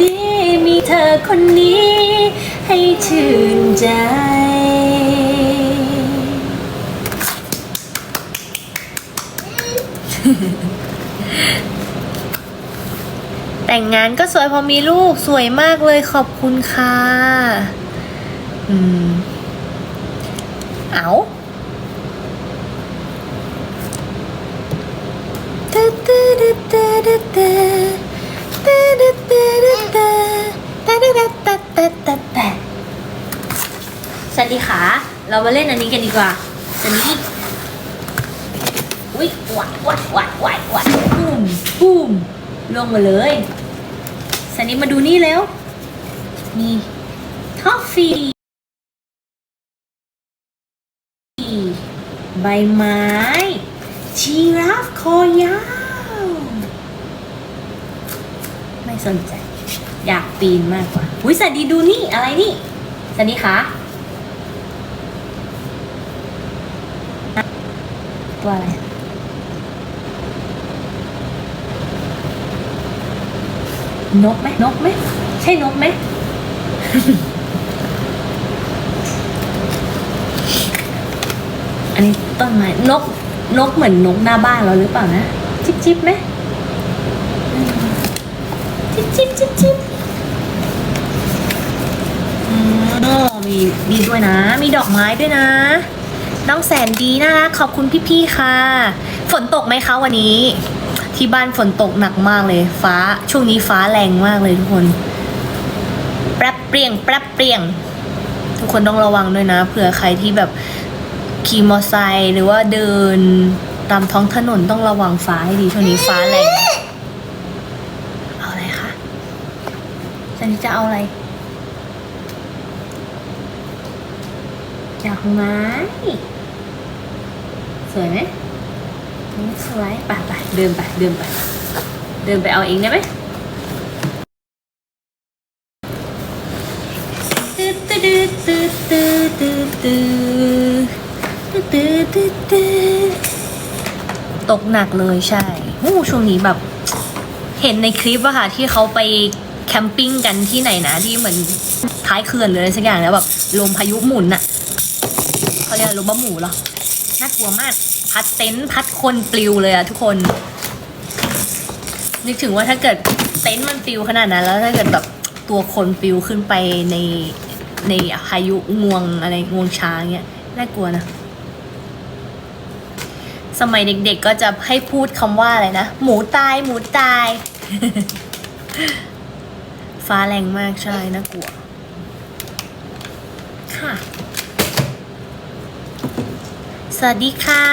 ดีมีเธอคนนี้ ให้ชื่นใจ แต่งงานก็สวยพอมีลูกสวยมากเลยขอบคุณค่ะ อืม เอา ตึ๊ดตึ๊ดตึ๊ดตึ๊ดตึ๊ดตึ๊ดตึ๊ดสวัสดีค่ะ เรามาเล่นอันนี้กันดีกว่าอันนี้อุ้ยวัดวัดวัดวัดวัดปุ้มปุ้มลงมาเลยสันนี้มาดูนี่แล้วมีท็อฟฟี่ใบไม้ชีราฟคอยาว ไม่สนใจ อยากปีนมากกว่าอุ้ยสันดีดูนี่อะไรนี่สันดีคะตัวอะไรนกไหมนกไหมใช่นกไหมอันนี้ต้นไม้นกนกเหมือนนกหน้าบ้านเราหรือเปล่านะ จิ๊บจิ๊บไหม โอ้มีมีด้วยนะ มีดอกไม้ด้วยนะ น้องแสนดีน่ารักขอบคุณพี่ๆค่ะ ฝนตกไหมคะวันนี้ ที่บ้านฝนตกหนักมากเลย ฟ้าช่วงนี้ฟ้าแรงมากเลยทุกคนแป๊บเปรียงแป๊บเปรียง ทุกคนต้องระวังด้วยนะเผื่อใครที่แบบขี่มอเตอร์ไซค์หรือว่าเดินตามท้องถนนต้องระวังฟ้าให้ดีช่วงนี้ฟ้าแรงเอาอะไรคะจันนี้จะเอาอะไร อยากไม้ สวยไหมสวยไปไปเดินไปเดินไปเดินไปเอาเองได้ไหมตึ๊ดตึ๊ดตึ๊ดตึ๊ดตึ๊ดตึ๊ดตึ๊ดตึ๊ดตึ๊ดตกหนักเลยใช่หูช่วงนี้แบบ เห็นในคลิปอะค่ะที่เขาไปแคมปิ้งกันที่ไหนนะที่เหมือนท้ายเขื่อนหรืออะไรสักอย่างแล้วแบบลมพายุหมุนอะ เขาเรียกลมบ้หมูเหรอ น่ากลัวมาก พัดเต็นท์พัดคนปลิวเลยอะทุกคน นึกถึงว่าถ้าเกิดเต็นท์มันปลิวขนาดนั้น แล้วถ้าเกิดแบบตัวคนปลิวขึ้นไปในในพายุงวงอะไรงวงช้างเงี้ยน่ากลัวนะ สมัยเด็กๆก็จะให้พูดคำว่าอะไรนะ หมูตายหมูตาย ฟ้าแรงมากใช่น่ากลัว ค่ะ สวัสดีค่ะ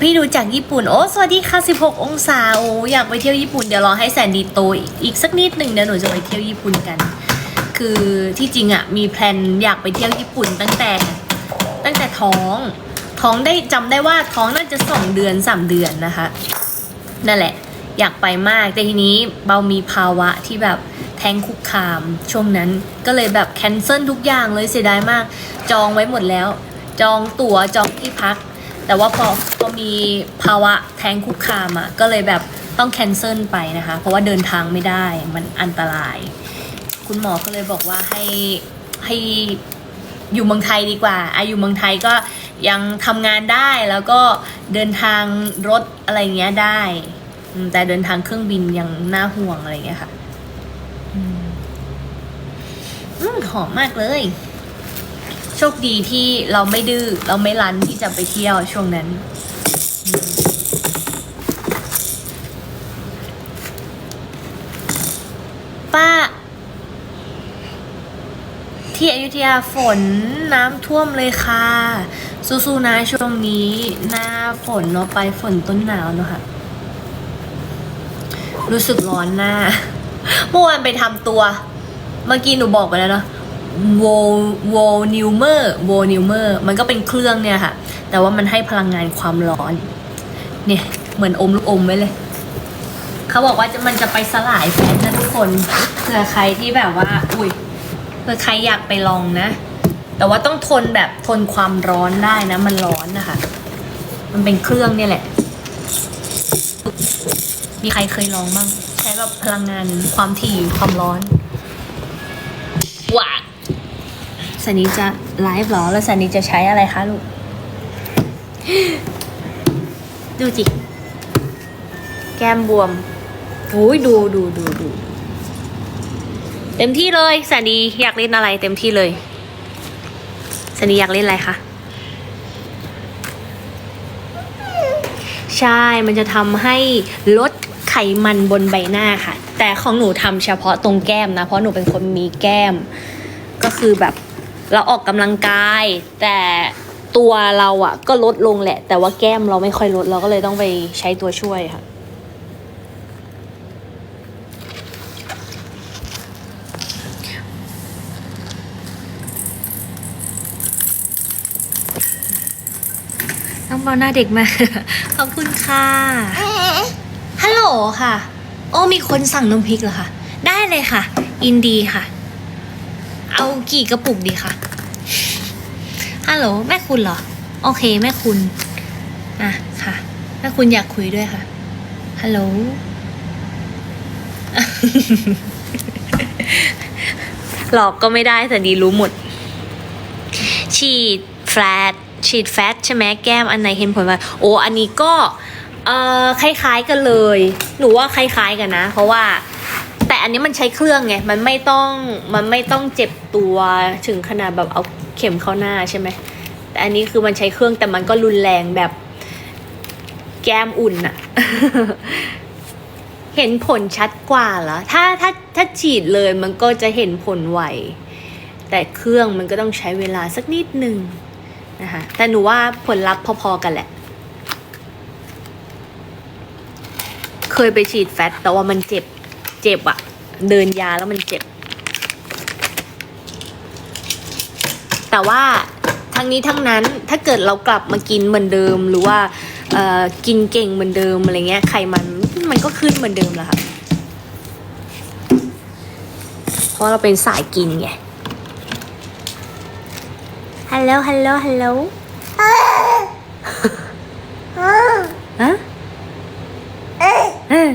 พี่ดูจากญี่ปุ่น โอ้สวัสดีค่ะ 16 องศาโอ้อยากไปเที่ยวญี่ปุ่นเดี๋ยวรอให้แสนดีโตอีกอีกสักนิดหนึ่งเดี๋ยวหนูจะไปเที่ยวญี่ปุ่นกัน คือที่จริงอะมีแพลนอยากไปเที่ยวญี่ปุ่นตั้งแต่ตั้งแต่ท้องท้องได้จำได้ว่าท้องน่าจะสองเดือนสามเดือนนะคะ นั่นแหละ อยากไปมาก แต่ทีนี้เบามีภาวะที่แบบแทงคุกคาม ช่วงนั้นก็เลยแบบแคนเซิลทุกอย่างเลยเสียดายมาก จองไว้หมดแล้ว จองตั๋วจองที่พัก แต่ว่าพอพอมีภาวะแทงคุกคามอะก็เลยแบบต้องแคนเซิลไปนะคะ เพราะว่าเดินทางไม่ได้มันอันตราย คุณหมอก็เลยบอกว่าให้ให้อยู่เมืองไทยดีกว่าอายู่เมืองไทยก็ยังทำงานได้แล้วก็เดินทางรถอะไรเงี้ยได้ แต่เดินทางเครื่องบินยังน่าห่วงอะไรเงี้ยค่ะ อืมหอมมากเลย โชคดีที่เราไม่ดื้อเราไม่รันที่จะไปเที่ยวช่วงนั้น ป้า ที่อยุธยาฝนน้ำท่วมเลยค่ะ สู้ๆนะช่วงนี้ หน้าฝนเนาะไปฝนต้นหนาวเนาะค่ะ รู้สึกร้อนหน้า เมื่อวานไปทำตัว เมื่อกี้หนูบอกไปแล้วเนาะโวโวนิวเมอร์โวนิวเมอร์มันก็เป็นเครื่องเนี่ยค่ะ แต่ว่ามันให้พลังงานความร้อน เนี่ย เหมือนอมลูกอมไว้เลย เขาบอกว่ามันจะไปสลายแฟตนะทุกคนเผื่อใครที่แบบว่า อุ้ยเผื่อใครอยากไปลองนะ แต่ว่าต้องทนแบบทนความร้อนได้นะ มันร้อนนะคะ มันเป็นเครื่องเนี่ยแหละ มีใครเคยลองบ้าง ใช้แบบพลังงานความถี่ความร้อนว้าสันนี้จะไลฟ์เหรอ แล้วสันนี้จะใช้อะไรคะลูก ดูจิ แก้มบวมโอ้ยดูดูดูดูเต็มที่เลยสันดีอยากเล่นอะไรเต็มที่เลยสันดีอยากเล่นอะไรคะ ใช่ มันจะทำให้ลดไขมันบนใบหน้าค่ะ แต่ของหนูทำเฉพาะตรงแก้มนะ เพราะหนูเป็นคนมีแก้ม ก็คือแบบเราออกกำลังกาย แต่ตัวเราอะก็ลดลงแหละ แต่ว่าแก้มเราไม่ค่อยลด เราก็เลยต้องไปใช้ตัวช่วยค่ะ น้องหน้าเด็กมากขอบคุณค่ะ ฮัลโหลค่ะ โอ้มีคนสั่งน้ำพริกเหรอคะ ได้เลยค่ะ อินดีค่ะ เอากี่กระปุกดีคะฮัลโหลแม่คุณเหรอ โอเคแม่คุณ อะค่ะ แม่คุณอยากคุยด้วยค่ะ ฮัลโหล หลอกก็ไม่ได้แต่ดีรู้หมด ฉีดแฟลต ฉีดแฟตใช่ไหมแก้มอันไหนเห็นผลว่าโอ้อันนี้ก็เอ่อคล้ายๆกันเลย หนูว่าคล้ายๆกันนะ เพราะว่า แต่อันนี้มันใช้เครื่องไงมันไม่ต้องมันไม่ต้องเจ็บตัวถึงขนาดแบบเอาเข็มเข้าหน้าใช่ไหมแต่อันนี้คือมันใช้เครื่องแต่มันก็รุนแรงแบบแก้มอุ่นอะเห็นผลชัดกว่าเหรอถ้าถ้าถ้าฉีดเลยมันก็จะเห็นผลไวแต่เครื่องมันก็ต้องใช้เวลาสักนิดหนึ่ง นะคะแต่หนูว่าผลลัพธ์พอๆกันแหละ เคยไปฉีดแฟตแต่ว่ามันเจ็บ เจ็บอะเดินยาแล้วมันเจ็บ แต่ว่าทั้งนี้ทั้งนั้นถ้าเกิดเรากลับมากินเหมือนเดิมหรือว่ากินเก่งเหมือนเดิมอะไรเงี้ยไขมันมันก็ขึ้นเหมือนเดิมแหละค่ะเพราะเราเป็นสายกินไง ฮัลโหล ฮัลโหล ฮัลโหลฮะเออ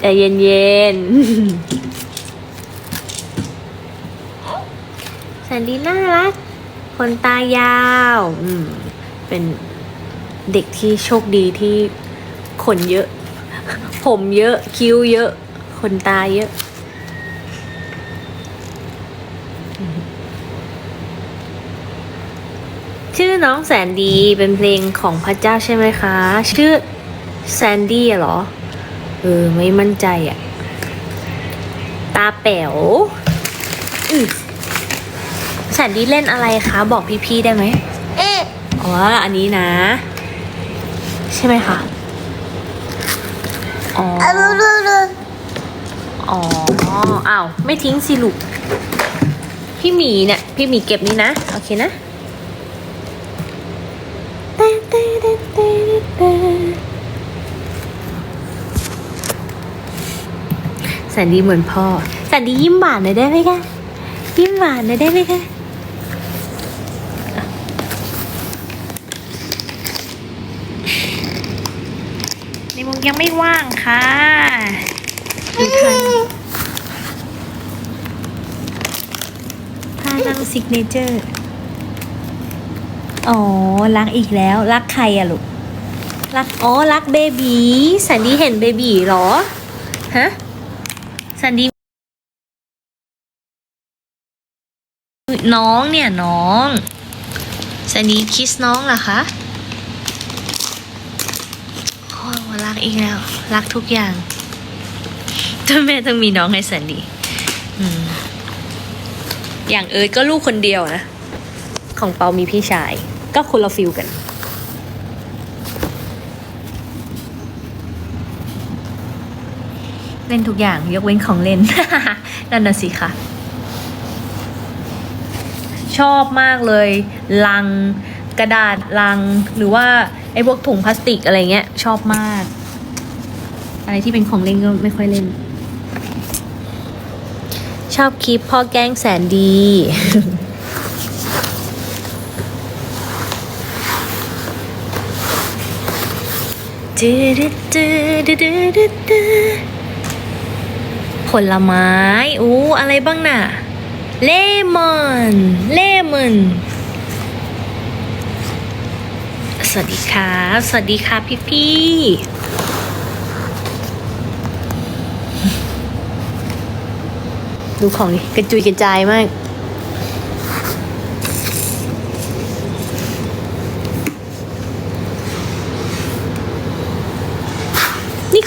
ใจเย็นเย็นๆแสนดีน่ารัก คนตายาวอืมเป็นเด็กที่โชคดีที่ขนเยอะ ผมเยอะ คิ้วเยอะขนตาเยอะ น้องแสนดีเป็นเพลงของพระเจ้าใช่ไหมคะ ชื่อแซนดี้อะเหรอ เออ ไม่มั่นใจอะตาแป๋วอือแสนดีเล่นอะไรคะ บอกพี่ๆได้ไหมอ๋อ อันนี้นะ ใช่ไหมคะ อ๋ออ๋ออ้าว ไม่ทิ้งสิลูก พี่หมีเนี่ย พี่หมีเก็บนี่นะ โอเคนะ แสนดีเหมือนพ่อแสนดียิ้มหวานหน่อยได้ไหมคะยิ้มหวานหน่อยได้ไหมคะในมุกยังไม่ว่างค่ะดูทันท่านั่งซิกเนเจอร์ อ๋อ รักอีกแล้ว รักใครอะลูก รัก อ๋อ รักเบบีสันดีเห็นเบบีเหรอ ฮะ สันดีน้องเนี่ยน้องสันดีคิสน้องเหรอคะโอ้รักอีกแล้ว รักทุกอย่างถ้าแม่ต้องมีน้องให้สันดีอืมอย่างเอิร์ดก็ลูกคนเดียวนะ ของเปามีพี่ชาย ก็คนละฟิลกันเล่นทุกอย่างยกเว้นของเล่น นั่นน่ะสิค่ะ ชอบมากเลย ลังกระดาษลังหรือว่าไอ้พวกถุงพลาสติกอะไรเงี้ย ชอบมาก อะไรที่เป็นของเล่นก็ไม่ค่อยเล่น ชอบคลิปพ่อแกล้งแสนดี เจ ดืดดืดดืดดืดดืด ผลไม้อู้อะไรบ้างน่ะ เลมอน เลมอน สวัสดีครับ สวัสดีครับพี่พี่ดูของดิกระจุยกระจายมาก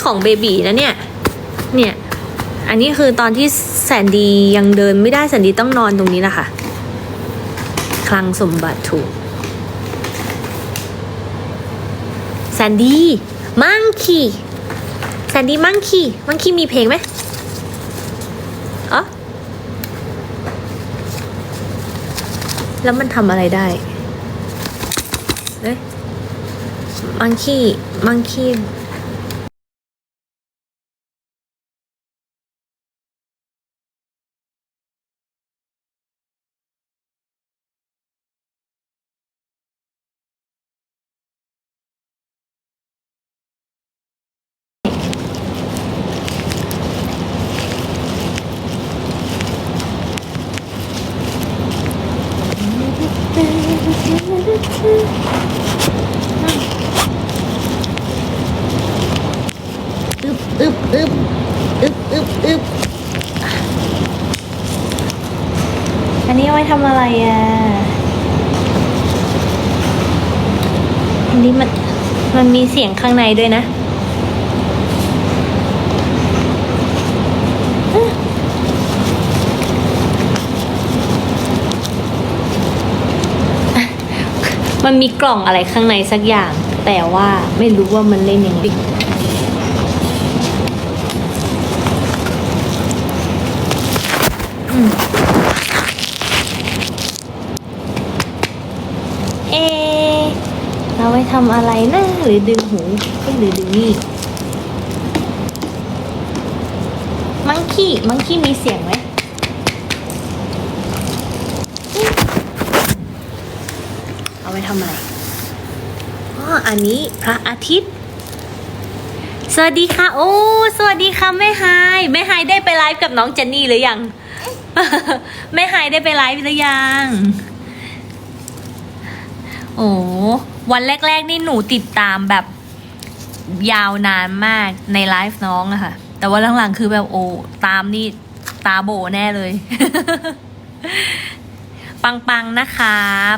ของเบบีนะเนี่ย เนี่ย อันนี้คือตอนที่แสนดียังเดินไม่ได้แสนดีต้องนอนตรงนี้แหละคะ คลังสมบัติถูกแซนดี้มังคีแซนดี้มังคีมังคีมีเพลงไหมอ๋อแล้วมันทำอะไรได้ เอ๊ะมังคีมังคี อึบอึบอึบอึบอึบอึบอันนี้เอาไว้ทำอะไรอะ อันนี้มัน มันมีเสียงข้างในด้วยนะ มันมีกล่องอะไรข้างในสักอย่าง แต่ว่าไม่รู้ว่ามันเล่นยังไงอืมเอะเราไว้ทำอะไรนะ หรือดึงหูเอ๊ะหรือดึงนี่ มังคีมังคีมีเสียงไหม เอาไปทำอะไรอ๋ออันนี้พระอาทิตย์ สวัสดีค่ะ โอ้สวัสดีค่ะแม่ไฮแม่ไฮได้ไปไลฟ์กับน้องเจนนี่หรือยังแม่ไฮได้ไปไลฟ์หรือยังโอ้วันแรก ๆ นี่หนูติดตามแบบยาวนานมากในไลฟ์น้องอะค่ะ แต่ว่าหลังๆคือแบบโอ้ตามนี่ตาโบแน่เลย ปังปังๆนะคะ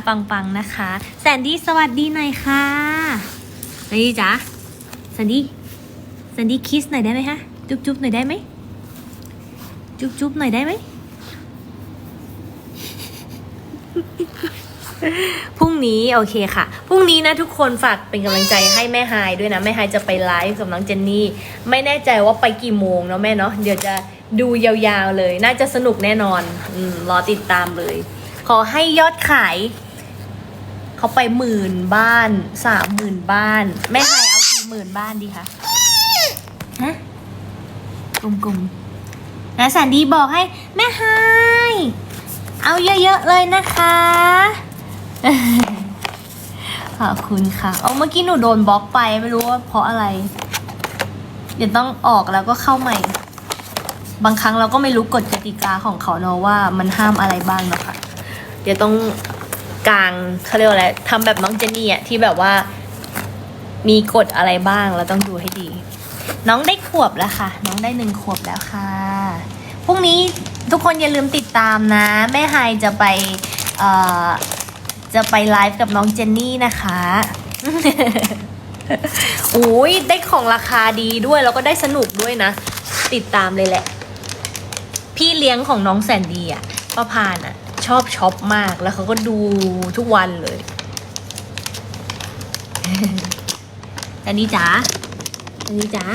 ปังปังนะคะ แซนดี้สวัสดีหน่อยค่ะแซนดี้จ๋าแซนดี้แซนดี้คิสหน่อยได้ไหมคะจุ๊บจุ๊บหน่อยได้ไหมจุ๊บจุ๊บหน่อยได้ไหมพรุ่งนี้โอเคค่ะ พรุ่งนี้นะทุกคนฝากเป็นกำลังใจให้แม่ไฮด้วยนะ แม่ไฮจะไปไลฟ์กับน้องเจนนี่ ไม่แน่ใจว่าไปกี่โมงเนาะแม่เนาะเดี๋ยวจะดูยาวๆเลย น่าจะสนุกแน่นอน อืมรอติดตามเลย ขอให้ยอดขาย เขาไปหมื่นบ้านสามหมื่นบ้าน แม่ไฮเอากี่หมื่นบ้านดีคะฮะกลุ่มๆนะแสนดีบอกให้แม่ไฮเอาเยอะๆเลยนะคะ ขอบคุณค่ะ เอาเมื่อกี้หนูโดนบล็อกไปไม่รู้ว่าเพราะอะไร เดี๋ยวต้องออกแล้วก็เข้าใหม่ บางครั้งเราก็ไม่รู้กฎกติกาของเขาเนอะว่ามันห้ามอะไรบ้างเนอะ คะต้องกลางเขาเรียกว่าอะไรทำแบบน้องเจนนี่อะที่แบบว่า มีกฎอะไรบ้างเราต้องดูให้ดี น้องได้ขวบแล้วค่ะ น้องได้หนึ่งขวบแล้วค่ะพรุ่งนี้ทุกคนอย่าลืมติดตามนะ แม่ไฮจะไปจะไปไลฟ์กับน้องเจนนี่นะคะโอ้ยได้ของราคาดีด้วยแล้วก็ได้สนุกด้วยนะ ติดตามเลยแหละ พี่เลี้ยงของน้องแสนดีอะป้าพานอะ ชอบช็อปมากแล้วเขาก็ดูทุกวันเลย อันนี้จ๋า อันนี้จ๋า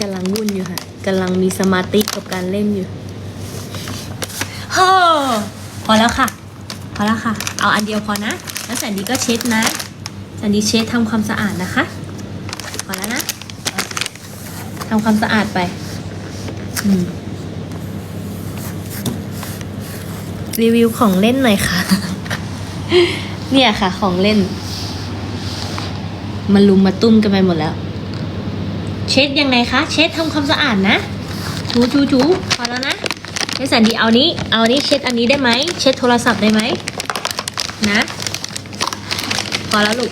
กำลังวุ่นอยู่ค่ะกำลังมีสมาธิกับการเล่นอยู่เฮ้อพอแล้วค่ะ พอแล้วค่ะ เอาอันเดียวพอนะ แล้วแสนดีก็เช็ดนะแสนดีเช็ดทำความสะอาดนะคะ พอแล้วนะทำความสะอาดไป อืม รีวิวของเล่นหน่อยค่ะ เนี่ยค่ะ ของเล่น มันลุมมาตุ้มกันไปหมดแล้ว เช็ดยังไงคะ เช็ดทำความสะอาดนะถูถูถูพอแล้วนะให้แสนดีเอานี้ เอานี้เช็ดอันนี้ได้ไหม เช็ดโทรศัพท์ได้ไหม นะ พอแล้วลูก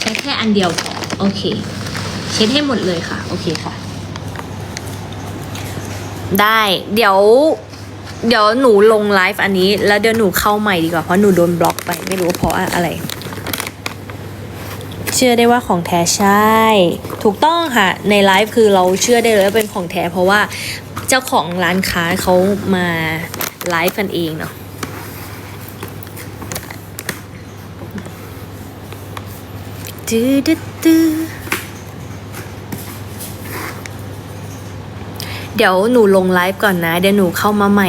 ใช้แค่อันเดียวพอโอเค เช็ดให้หมดเลยค่ะ โอเคค่ะ ได้ เดี๋ยว เดี๋ยวหนูลงไลฟ์อันนี้ แล้วเดี๋ยวหนูเข้าใหม่ดีกว่าเพราะหนูโดนบล็อกไปไม่รู้ว่าเพราะอะไร เชื่อได้ว่าของแท้ใช่ ถูกต้องค่ะ ในไลฟ์คือเราเชื่อได้เลยว่าเป็นของแท้เพราะว่าเจ้าของร้านค้าเขามาไลฟ์กันเองเนาะดื้อดื้อดื้อเดี๋ยวหนูลงไลฟ์ก่อนนะ เดี๋ยวหนูเข้ามาใหม่